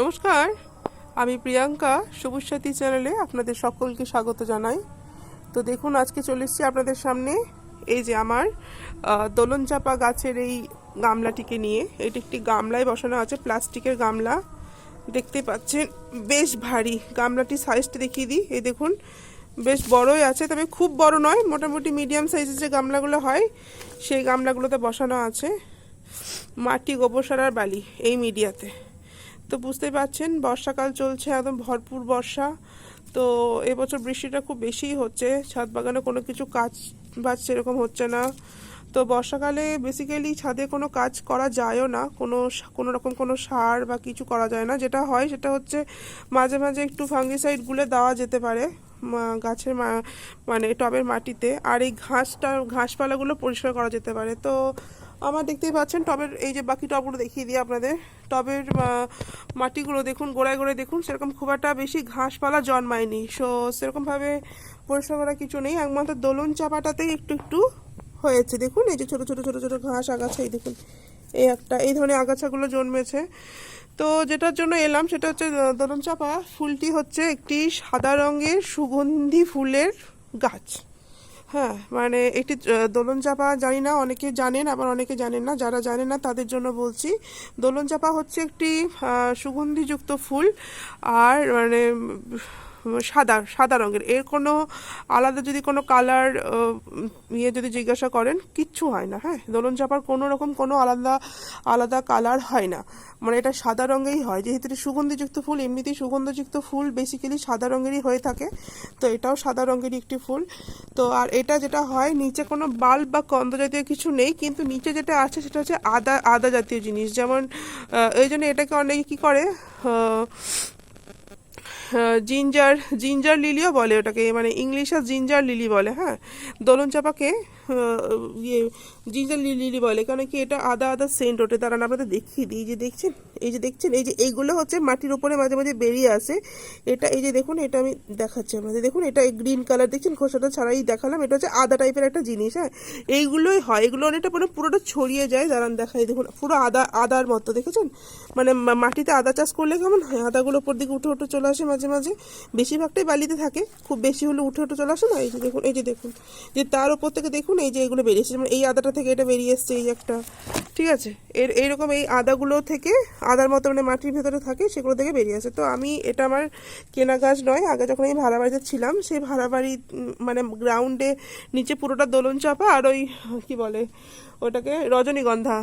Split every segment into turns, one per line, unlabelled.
নমস্কার, আমি প্রিয়াঙ্কা সবুজ সাথী চ্যানেলে আপনাদের সকলকে স্বাগত জানাই। তো দেখুন, আজকে চলে এসেছি আপনাদের সামনে। এই যে আমার দোলন চাপা গাছের এই গামলাটিকে নিয়ে। এটি একটি গামলায় বসানো আছে, প্লাস্টিকের গামলা। দেখতে পাচ্ছেন, বেশ ভারী। গামলাটি সাইজটা দেখিয়ে দিই। এই দেখুন, বেশ বড়ই আছে, তবে খুব বড় নয়, মোটামুটি মিডিয়াম সাইজের যে গামলাগুলো হয়, সেই গামলাগুলোতে বসানো আছে। মাটি গোবর সার আর বালি, এই মিডিয়াতে তো বুঝতেই পারছেন, বর্ষাকাল চলছে, একদম ভরপুর বর্ষা। তো এবছর বৃষ্টিটা খুব বেশিই হচ্ছে, ছাদ বাগানে কোনো কিছু কাজ বাজ সেরকম হচ্ছে না। তো বর্ষাকালে বেসিক্যালি ছাদে কোনো কাজ করা যায়ও না, কোনো কোনো রকম কোনো সার বা কিছু করা যায় না। যেটা হয় সেটা হচ্ছে মাঝে মাঝে একটু ফাঙ্গিসাইড গুলে দেওয়া যেতে পারে গাছের মানে টবের মাটিতে। আর এই ঘাসটা, ঘাসপালাগুলো পরিষ্কার করা যেতে পারে। তো আমার দেখতেই পাচ্ছেন, টবের এই যে বাকি টবগুলো দেখিয়ে দিই আপনাদের। টবের মাটিগুলো দেখুন, গোড়ায় গোড়ায় দেখুন, সেরকম খুব একটা বেশি ঘাসপালা জন্মায়নি। সো সেরকমভাবে পরিষ্কার করা কিছু নেই। একমাত্র দোলন চাপাটাতেই একটু একটু হয়েছে। দেখুন, এই যে ছোট ছোট ছোট ছোট ঘাস আগাছা, এই দেখুন, এই একটা, এই ধরনের আগাছাগুলো জন্মেছে। তো যেটার জন্য এলাম সেটা হচ্ছে দোলন চাপা ফুলটি হচ্ছে একটি সাদা রঙের সুগন্ধি ফুলের গাছ। হ্যাঁ মানে একটি দোলন চাপা জানি না, অনেকে জানেন, আবার অনেকে জানেন না, যারা জানেন না তাদের জন্য বলছি। দোলন চাপা হচ্ছে একটি সুগন্ধিযুক্ত ফুল, আর মানে সাদা সাদা রঙের। এর কোনো আলাদা যদি কোনো কালার ইয়ে যদি জিজ্ঞাসা করেন, কিচ্ছু হয় না হ্যাঁ? দোলন চাপার কোনো রকম কোনো আলাদা আলাদা কালার হয় না। মানে এটা সাদা রঙেই হয়। যেহেতু এটা সুগন্ধিযুক্ত ফুল, এমনিতেই সুগন্ধযুক্ত ফুল বেসিক্যালি সাদা রঙেরই হয়ে থাকে। তো এটাও সাদা রঙেরই একটি ফুল। তো আর এটা যেটা হয়, নিচে কোনো বাল্ব বা কন্দ জাতীয় কিছু নেই, কিন্তু নিচে যেটা আছে, সেটা হচ্ছে আদা আদা জাতীয় জিনিস। যেমন এই জন্য এটাকে অনেকে কী করে জিঞ্জার জিঞ্জার লিলিও বলে ওটাকে মানে ইংলিশে জিঞ্জার লিলি বলে হ্যাঁ? দোলন চাপাকে ইয়ে জিঞ্জার লিলি বলে কারণ কি এটা আদা আদা সেন্ট ওঠে দাঁড়ান আপনাদের দেখিয়ে দিই। যে দেখছেন, এই যে দেখছেন, এই যে এইগুলো হচ্ছে মাটির উপরে মাঝে মাঝে বেরিয়ে আসে। এটা, এই যে দেখুন, এটা আমি দেখাচ্ছি আপনাদের। দেখুন, এটা গ্রিন কালার, দেখছেন, খোসাটা ছাড়াই দেখালাম। এটা হচ্ছে আদা টাইপের একটা জিনিস হ্যাঁ? এইগুলোই হয়, এগুলো অনেকটা মানে পুরোটা ছড়িয়ে যায়, দাঁড়ান দেখাই। দেখুন, পুরো আদা, আদার মতো, দেখেছেন? মানে মাটিতে আদা চাষ করলে কেমন হয়? আদাগুলো ওপর দিকে উঠে উঠে চলে আসে মাঝে মাঝে। বেশিরভাগটাই বালিতে থাকে, খুব বেশি হলে উঠে উঠে চলে আসে না? এই যে দেখুন, এই যে দেখুন। যে তার ওপর থেকে দেখুন এই যে এগুলো বেরিয়েছে যেমন এই আদাটা থেকে এটা বেরিয়ে এসছে, এই একটা। ঠিক আছে? এর এইরকম এই আদাগুলো থেকে আদার মতো মানে মাটির ভেতরে থাকে, সেগুলো থেকে বেরিয়ে আসে। তো আমি এটা আমার কেনা গাছ নয়। আগে যখন আমি ভাড়া বাড়িতে ছিলাম, সেই ভাড়া বাড়ি মানে গ্রাউন্ডে নিচে পুরোটা দোলন চাপা আর ওই, কি বলে ওটাকে রজনীগন্ধা।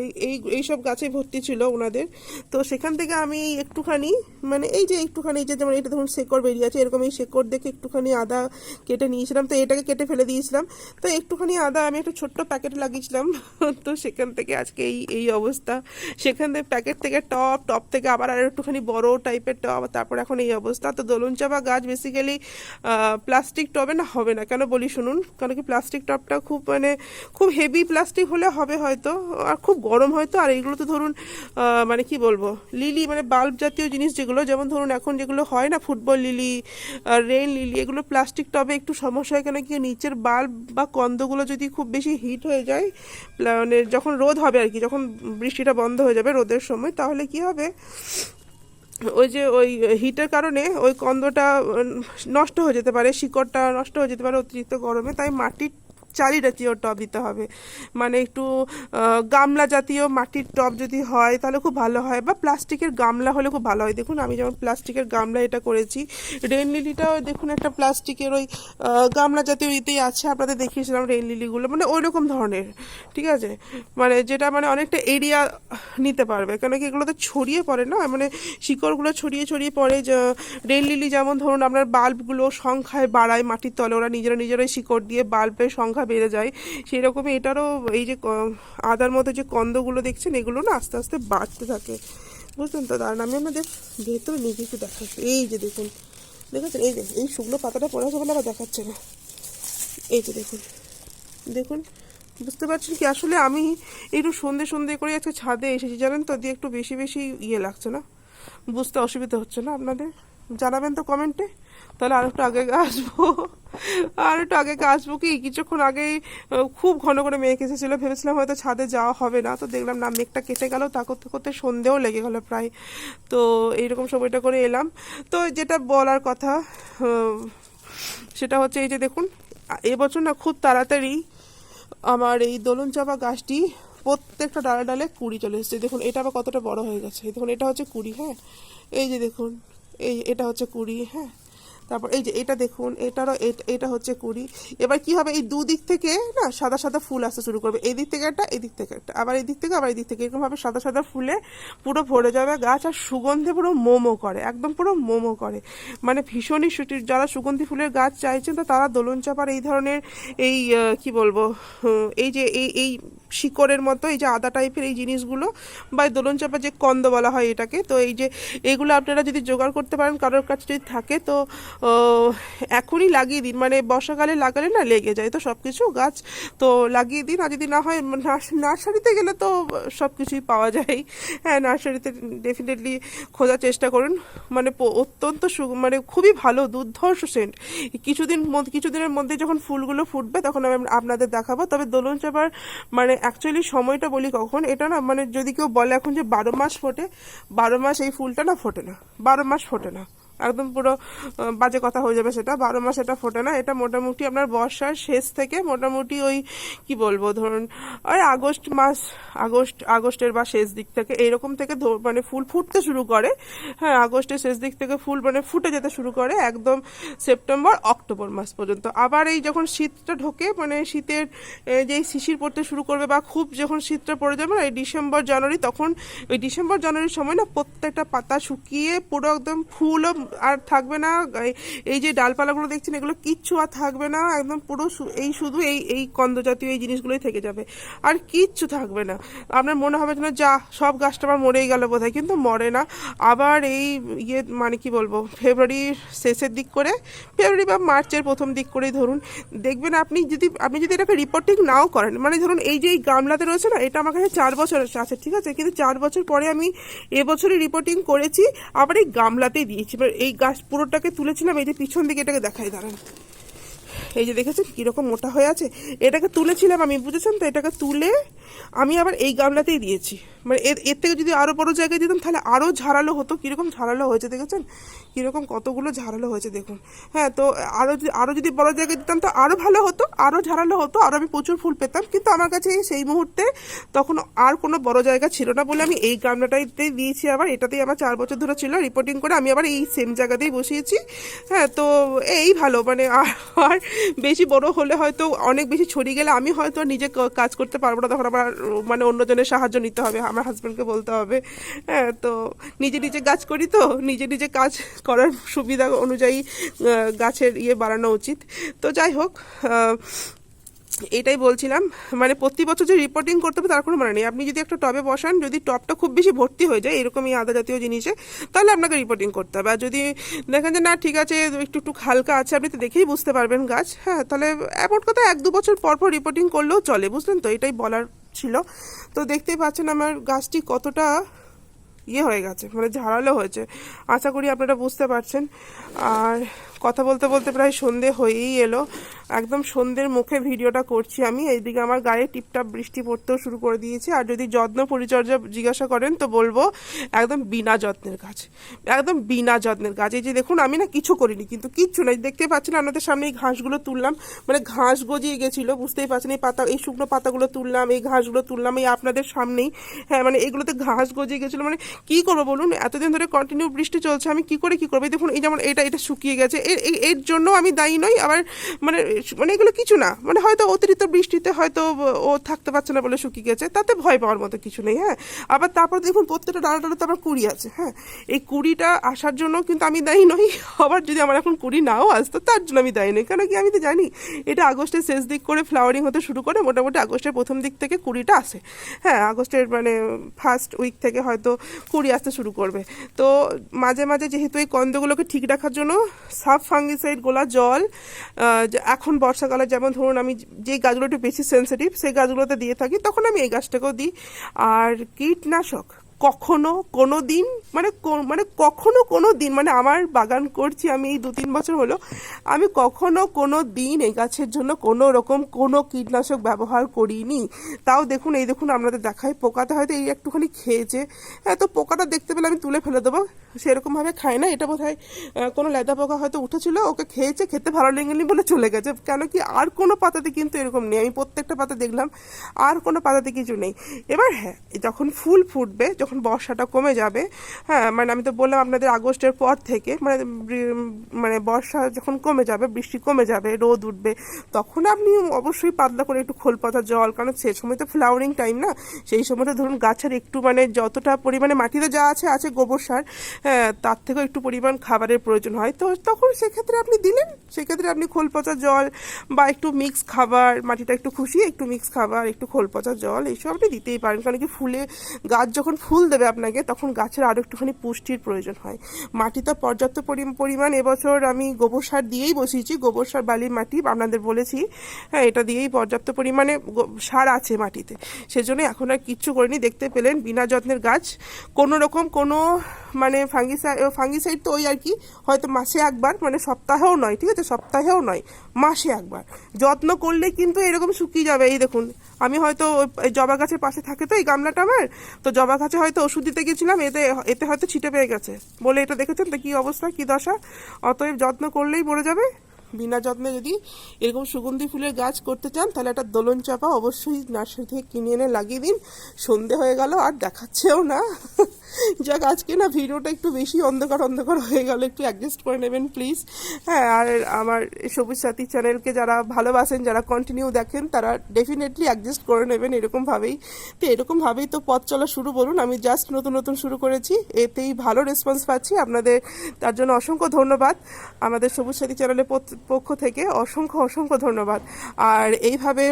এই এই, এইসব গাছে ভর্তি ছিল ওনাদের। তো সেখান থেকে আমি একটুখানি মানে এই যে একটুখানি যে যেমন এটা ধরুন শেকড় বেরিয়ে আছে, এরকম এই শেকড় দেখে একটুখানি আদা কেটে নিয়েছিলাম। তো এটাকে কেটে ফেলে দিয়েছিলাম। তো একটুখানি আদা আমি একটা ছোট্ট প্যাকেটে লাগিয়েছিলাম। তো সেখান থেকে আজকে এই এই অবস্থা। সেখান থেকে প্যাকেট থেকে টপ টপ থেকে আবার আর একটুখানি বড় টাইপের টব তারপর এখন এই অবস্থা। তো দোলন চাপা গাছ বেসিক্যালি প্লাস্টিক টবে না, হবে না। কেন বলি শুনুন? কারণ কি প্লাস্টিক টবটা খুব মানে খুব হেভি প্লাস্টিক হলে হবে হয়তো, আর খুব গরম হয়তো, আর এইগুলো তো ধরুন মানে কি বলব লিলি মানে বাল্ব জাতীয় জিনিস যেগুলো, যেমন ধরুন এখন যেগুলো হয় না ফুটবল লিলি রেইন লিলি এগুলো প্লাস্টিক টবে একটু সমস্যা হয় কেন কি, নিচের বাল্ব বা কন্দগুলো যদি খুব বেশি হিট হয়ে যায় মানে যখন রোদ হবে আর কি, যখন বৃষ্টিটা বন্ধ হয়ে যাবে রোদের সময়, তাহলে কি হবে? ওই যে ওই হিটের কারণে ওই কন্দটা নষ্ট হয়ে যেতে পারে, শিকড়টা নষ্ট হয়ে যেতে পারে অতিরিক্ত গরমে, তাই মাটির চালি জাতীয় টব দিতে হবে। মানে একটু গামলা জাতীয় মাটির টব যদি হয় তাহলে খুব ভালো হয় বা প্লাস্টিকের গামলা হলে খুব ভালো হয়। দেখুন, আমি যেমন প্লাস্টিকের গামলা এটা করেছি রেন লিলিটাও দেখুন একটা প্লাস্টিকের ওই গামলা জাতীয় ইতেই আছে, আপনাদের দেখিয়েছিলাম রেন লিলিগুলো মানে ওই রকম ধরনের, ঠিক আছে? মানে যেটা মানে অনেকটা এরিয়া নিতে পারবে কেন কি এগুলো তো ছড়িয়ে পড়ে না? মানে শিকড়গুলো ছড়িয়ে ছড়িয়ে পড়ে রেল লিলি যেমন ধরুন, আপনার বাল্বগুলো সংখ্যায় বাড়ায় মাটির তলে, ওরা নিজেরা নিজেরাই শিকড় দিয়ে বাল্বের সংখ্যা বেড়ে যায়। সেই রকমই এটারও এই যে আদার মতো যে কন্দগুলো দেখছেন, এগুলো না আস্তে আস্তে বাড়তে থাকে। বুঝলেন তো? দাঁড়ান আমি আপনাদের ভেতরে নিজে একটু দেখাচ্ছি। এই যে দেখুন, দেখেছেন? এই যে, এই শুকনো পাতাটা পড়ে আছে বলে আবার দেখাচ্ছে না। এই যে দেখুন দেখুন, বুঝতে পারছেন কি? আসলে আমি একটু সন্ধে সন্ধে করে আজকে ছাদে এসেছি, জানেন তো? দিয়ে একটু বেশি বেশি ইয়ে লাগছে না? বুঝতে অসুবিধা হচ্ছে না আপনাদের? জানাবেন তো কমেন্টে। তাহলে আর একটু আগে আসব। আর একটু আগে আসব কি? কিছুক্ষণ আগেই খুব ঘন করে মেঘ এসেছিল। ভেবেছিলাম হয়তো ছাদে যাওয়া হবে না। তো দেখলাম না, মেঘটা কেটে গেল। তা করতে করতে সন্ধেও লেগে গেল প্রায়। তো এইরকম সময়টা করে এলাম। তো যেটা বলার কথা সেটা হচ্ছে এই যে দেখুন, এবছর না খুব তাড়াতাড়ি আমার এই দোলন চাপা গাছটি প্রত্যেকটা ডালে ডালে কুড়ি চলে এসেছে। দেখুন, এটা আবার কতটা বড় হয়ে গেছে। দেখুন, এটা হচ্ছে কুড়ি হ্যাঁ? এই যে দেখুন, এই, এটা হচ্ছে কুড়ি হ্যাঁ? তারপর এই যে এটা দেখুন, এটারও এট- হচ্ছে কুড়ি। এবার কি হবে? এই দুদিক থেকে না সাদা সাদা ফুল আসতে শুরু করবে। এই দিক থেকে একটা এই দিক থেকে একটা। আবার এই দিক থেকে, আবার এই দিক থেকে। এরকম ভাবে সাদা সাদা ফুলে পুরো ভরে যাবে। গাছ আর সুগন্ধে পুরো মোমো করে, একদম পুরো মোমো করে। মানে ভীষণই সুটি- যারা সুগন্ধি ফুলের গাছ চাইছেন, তো তারা দোলন চাপার এই ধরনের এই কি বলব এই যে এই এই শিকড়ের মতো, এই যে আদা টাইপের এই জিনিসগুলো, বা দোলন চাপা যে কন্দ বলা হয় এটাকে, তো এই যে এগুলো আপনারা যদি জোগাড় করতে পারেন, কারোর কাছে যদি থাকে, তো এখনই লাগিয়ে দিন। মানে বর্ষাকালে লাগালে না লেগে যায়, তো সব কিছু গাছ, তো লাগিয়ে দিন। আর যদি না হয় নার্স- নার্সারিতে গেলে তো সব কিছুই পাওয়া যায়। হ্যাঁ নার্সারিতে ডেফিনেটলি খোঁজার চেষ্টা করুন। মানে অত্যন্ত সু- মানে খুবই ভালো, দুর্ধর্ষ সেন্ট কিছুদিন কিছুদিনের মধ্যে যখন ফুলগুলো ফুটবে, তখন আমি আপনাদের দেখাবো। তবে দোলন চাপার মানে অ্যাকচুয়ালি সময়টা বলি কখন, এটা না মানে যদি কেউ বলে এখন যে বারো মাস ফোটে, বারো মাস এই ফুলটা না ফোটে না, বারো মাস ফোটে না। একদম পুরো বাজে কথা হয়ে যাবে সেটা। বারো মাস এটা ফোটে না। এটা মোটামুটি আপনার বর্ষার শেষ থেকে মোটামুটি ওই, কি বলব, ধরুন, ওই আগস্ট মাস, আগস্ট, আগস্টের বা শেষ দিক থেকে এইরকম থেকে মানে ফুল ফুটতে শুরু করে। হ্যাঁ আগস্টের শেষ দিক থেকে ফুল মানে ফুটে যেতে শুরু করে একদম সেপ্টেম্বর, অক্টোবর মাস পর্যন্ত। আবার এই যখন শীতটা ঢোকে মানে শীতের যেই শিশির পড়তে শুরু করবে বা খুব যখন শীতটা পড়ে যাবে না এই ডিসেম্বর, জানুয়ারি, তখন ওই ডিসেম্বর, জানুয়ারির সময় না প্রত্যেকটা পাতা শুকিয়ে পুরো একদম ফুলও আর থাকবে না। এই- যে ডালপালাগুলো দেখছেন, এগুলো কিচ্ছু আর থাকবে না। একদম পুরো এই শুধু এই এই কন্দ জাতীয় এই জিনিসগুলোই থেকে যাবে। আর কিচ্ছু থাকবে না। আপনার মনে হবে যেন, যা, সব গাছটা আমার মরেই গেল বোধহয়। কিন্তু মরে না। আবার এই ইয়ে মানে কি বলব, ফেব্রুয়ারির শেষের দিক করে, ফেব্রুয়ারি বা মার্চের প্রথম দিক করেই ধরুন, দেখবেন আপনি যদি আপনি যদি এটাকে রিপোর্টিং নাও করেন মানে ধরুন এই যে এই গামলাতে রয়েছে না, এটা আমার কাছে চার বছর আছে, ঠিক আছে? কিন্তু চার বছর পরে আমি এবছরই রিপোর্টিং করেছি, আবার এই গামলাতেই দিয়েছি। এই গাছ পুরোটাকে তুলেছিলাম, এই যে পিছন দিকে এটাকে দেখাই, দাঁড়ান। এই যে দেখেছেন কীরকম মোটা হয়ে আছে? এটাকে তুলেছিলাম আমি, বুঝেছেন তো? এটাকে তুলে আমি আবার এই গামলাতেই দিয়েছি। মানে এর এর থেকে যদি আরও বড় জায়গায় দিতাম তাহলে আরও ঝাড়ালো হতো। কীরকম ঝাড়ালো হয়েছে দেখেছেন? কীরকম কতগুলো ঝাড়ালো হয়েছে দেখুন। হ্যাঁ তো আরও যদি, আরও যদি বড় জায়গায় দিতাম তো আরও ভালো হতো আরও ঝাড়ালো হতো, আরও আমি প্রচুর ফুল পেতাম। কিন্তু আমার কাছে সেই মুহূর্তে তখন আর কোনো বড় জায়গা ছিল না বলে আমি এই গামলাটাইতেই দিয়েছি আবার। এটাতেই আমার চার বছর ধরে ছিল। রিপোর্টিং করে আমি আবার এই সেম জায়গাতেই বসিয়েছি। হ্যাঁ তো এই ভালো। মানে আর বেশি বড় হলে হয়তো অনেক বেশি ছড়িয়ে গেলে আমি হয়তো নিজে কাজ করতে পারব না। তখন আমার মানে অন্যজনের সাহায্য নিতে হবে। আমার হাজব্যান্ডকে বলতে হবে। হ্যাঁ তো নিজে নিজে কাজ করি তো, নিজে নিজে কাজ করার সুবিধা অনুযায়ী গাছের ইয়ে বাড়ানো উচিত। তো যাই হোক এটাই বলছিলাম। মানে প্রতি বছর যে রিপোর্টিং করতে হবে তার কোনো মানে নেই। আপনি যদি একটা টবে বসান, যদি টবটা খুব বেশি ভর্তি হয়ে যায়, এরকমই আদা জাতীয় জিনিসে, তাহলে আপনাকে রিপোর্টিং করতে হবে। আর যদি দেখেন যে না, ঠিক আছে, একটু একটু হালকা আছে, আপনি তো দেখেই বুঝতে পারবেন গাছ। হ্যাঁ তাহলে এমন কথা এক, দু বছর পর পর রিপোর্টিং করলেও চলে, বুঝলেন তো? এটাই বলার ছিল। তো দেখতেই পাচ্ছেন আমার গাছটি কতটা ইয়ে হয়ে গেছে মানে ঝাড়ালো হয়েছে। আশা করি আপনারা বুঝতে পারছেন। আর কথা বলতে বলতে প্রায় সন্ধে হয়েই এলো। একদম সন্ধ্যের মুখে ভিডিওটা করছি আমি। এইদিকে আমার গায়ে টিপটাপ বৃষ্টি পড়তেও শুরু করে দিয়েছে। আর যদি যত্ন পরিচর্যা জিজ্ঞাসা করেন, তো বলব একদম বিনা যত্নের গাছ একদম বিনা যত্নের গাছ এই যে দেখুন, আমি না কিছু করিনি, কিন্তু কিচ্ছু নাই দেখতে পাচ্ছেন, আপনাদের সামনে এই ঘাসগুলো তুললাম। মানে ঘাস গজিয়ে গেছিল, বুঝতেই পারছেন, এই পাতা, এই শুকনো পাতাগুলো তুললাম, এই ঘাসগুলো তুললাম, এই আপনাদের সামনেই। হ্যাঁ মানে এগুলোতে ঘাস গজিয়ে গেছিল। মানে কি করব বলুন? এতদিন ধরে কন্টিনিউ বৃষ্টি চলছে, আমি কি করে কি করব? দেখুন, এই যেমন এটা এটা শুকিয়ে গেছে। এর জন্য আমি দায়ী নই। আবার মানে মানে এগুলো কিছু না। মানে হয়তো অতিরিক্ত বৃষ্টিতে হয়তো ও থাকতে পারছে না বলে শুকিয়ে গেছে। তাতে ভয় পাওয়ার মতো কিছু নেই হ্যাঁ। আবার তারপর দেখুন, প্রত্যেকটা ডালা ডালাতে আবার কুড়ি আছে হ্যাঁ। এই কুড়িটা আসার জন্য কিন্তু আমি দায়ী নই। আবার যদি আমার এখন কুড়ি নাও আসতো, তার জন্য আমি দায়ী নই। কেন কি আমি তো জানি, এটা আগস্টের শেষ দিক করে ফ্লাওয়ারিং হতে শুরু করে মোটামুটি আগস্টের প্রথম দিক থেকে কুড়িটা আসে। হ্যাঁ আগস্টের মানে ফার্স্ট উইক থেকে হয়তো কুড়ি আসতে শুরু করবে। তো মাঝে মাঝে যেহেতু এই কন্দগুলোকে ঠিক রাখার জন্য ফাঙ্গিসাইড গোলা, জল এখন বর্ষাকালে যেমন ধরুন আমি যে গাছগুলো একটু বেশি সেন্সিটিভ সেই গাছগুলোতে দিয়ে থাকি, তখন আমি এই গাছটাকেও দিই। আর কীটনাশক কখনো কোনো দিন মানে মানে কখনো কোনো দিন মানে আমার বাগান করছি আমি এই দু তিন বছর হলো, আমি কখনো কোনো দিন এই গাছের জন্য কোনো রকম কোনো কীটনাশক ব্যবহার করিনি। তাও দেখুন, এই দেখুন আপনাদের দেখাই, পোকাটা হয়তো এই একটুখানি খেয়েছে। হ্যাঁ তো পোকাটা দেখতে পেলে আমি তুলে ফেলে দেবো। সেরকমভাবে খায় না, এটা বোধ হয় কোনো লেদা পোকা হয়তো উঠেছিল, ওকে খেয়েছে, খেতে ভালো লেগেনি বলে চলে গেছে। কেন কি আর কোনো পাতাতে কিন্তু এরকম নেই, আমি প্রত্যেকটা পাতা দেখলাম, আর কোনো পাতাতে কিছু নেই। এবার হ্যাঁ যখন ফুল ফুটবে, যখন বর্ষাটা কমে যাবে। হ্যাঁ মানে আমি তো বললাম আপনাদের আগস্টের পর থেকে মানে মানে বর্ষা যখন কমে যাবে, বৃষ্টি কমে যাবে, রোদ উঠবে, তখন আপনি অবশ্যই পাতলা করে একটু খোল পাতা, জল, কারণ সে সময় তো ফ্লাওয়ারিং টাইম না, সেই সময়টা ধরুন গাছের একটু মানে যতটা পরিমাণে মাটিতে যা আছে আছে গোবর সার হ্যাঁ তার থেকেও একটু পরিমাণ খাবারের প্রয়োজন হয়। তো তখন সেক্ষেত্রে আপনি দিলেন, সেক্ষেত্রে আপনি খোল পচা জল বা একটু মিক্স খাবার, মাটিটা একটু খুশি, একটু মিক্স খাবার, একটু খোল পচা জল, এইসব আপনি দিতেই পারেন। কারণ কি ফুলে, গাছ যখন ফুল দেবে আপনাকে, তখন গাছের আরও একটুখানি পুষ্টির প্রয়োজন হয়। মাটিতে পর্যাপ্ত পরি- পরিমাণ এবছর আমি গোবর সার দিয়েই বসিয়েছি। গোবর সার বালির মাটি আপনাদের বলেছি। হ্যাঁ এটা দিয়েই পর্যাপ্ত পরিমাণে সার আছে মাটিতে। সেজন্য এখন আর কিচ্ছু করিনি। দেখতে পেলেন বিনা যত্নের গাছ। কোনো রকম কোনো মানে ফাঙ্গিসাইড ফাঙ্গিসাইড তো ওই আর কি, হয়তো মাসে একবার মানে সপ্তাহেও নয়, ঠিক আছে? সপ্তাহেও নয়। মাসে একবার। যত্ন করলে কিন্তু এরকম শুকিয়ে যাবে। এই দেখুন, আমি হয়তো জবা গাছের পাশে থাকে তো এই গামলাটা আমার, তো জবা গাছে হয়তো ওষুধ দিতে গেছিলাম, এতে এতে হয়তো ছিটে পেয়ে গেছে। বলে এটা দেখেছেন? তো কি অবস্থা? কি দশা? অতএব যত্ন করলেই মরে যাবে। বিনা যত্নে যদি এরকম সুগন্ধি ফুলের গাছ করতে চান, তাহলে একটা দোলন চাপা অবশ্যই নার্সারি থেকে কিনে এনে লাগিয়ে দিন। সন্ধে হয়ে গেল, আর দেখাচ্ছেও না। যাক, আজকে না ভিডিওটা একটু বেশি অন্ধকার অন্ধকার হয়ে গেল, একটু অ্যাডজাস্ট করে নেবেন প্লিজ হ্যাঁ আর আমার সবুজ সাথী চ্যানেলকে যারা ভালোবাসেন, যারা কন্টিনিউ দেখেন, তারা ডেফিনেটলি অ্যাডজাস্ট করে নেবেন এরকমভাবেই তো এরকমভাবেই তো পথ চলা শুরু বলুন, আমি জাস্ট নতুন নতুন শুরু করেছি। এতেই ভালো রেসপন্স পাচ্ছি। আপনাদের, তার জন্য অসংখ্য ধন্যবাদ। আমাদের সবুজ সাথী চ্যানেলের পত- পক্ষ থেকে অসংখ্য অসংখ্য ধন্যবাদ। আর এইভাবে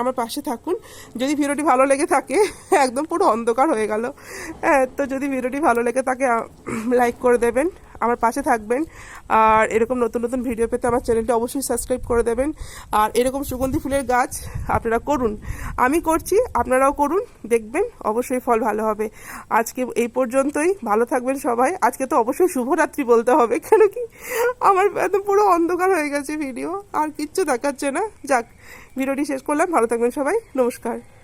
আমার পাশে থাকুন। যদি ভিডিওটি ভালো লেগে থাকে, একদম পুরো অন্ধকার হয়ে গেল। হ্যাঁ তো যদি ভিডিওটি ভালো লেগে থাকে লাইক করে দেবেন। আমার পাশে থাকবেন। আর এরকম নতুন নতুন ভিডিও পেতে আমার চ্যানেলটি অবশ্যই সাবস্ক্রাইব করে দেবেন। আর এরকম সুগন্ধি ফুলের গাছ আপনারা করুন। আমি করছি, আপনারাও করুন, দেখবেন, অবশ্যই ফল ভালো হবে। আজকে এই পর্যন্তই, ভালো থাকবেন সবাই। আজকে তো অবশ্যই শুভরাত্রি বলতে হবে, কেন কি? আমার একদম পুরো অন্ধকার হয়ে গেছে ভিডিও আর কিচ্ছু দেখাচ্ছে না। যাক ভিডিওটি শেষ করলাম। ভালো থাকবেন সবাই, নমস্কার।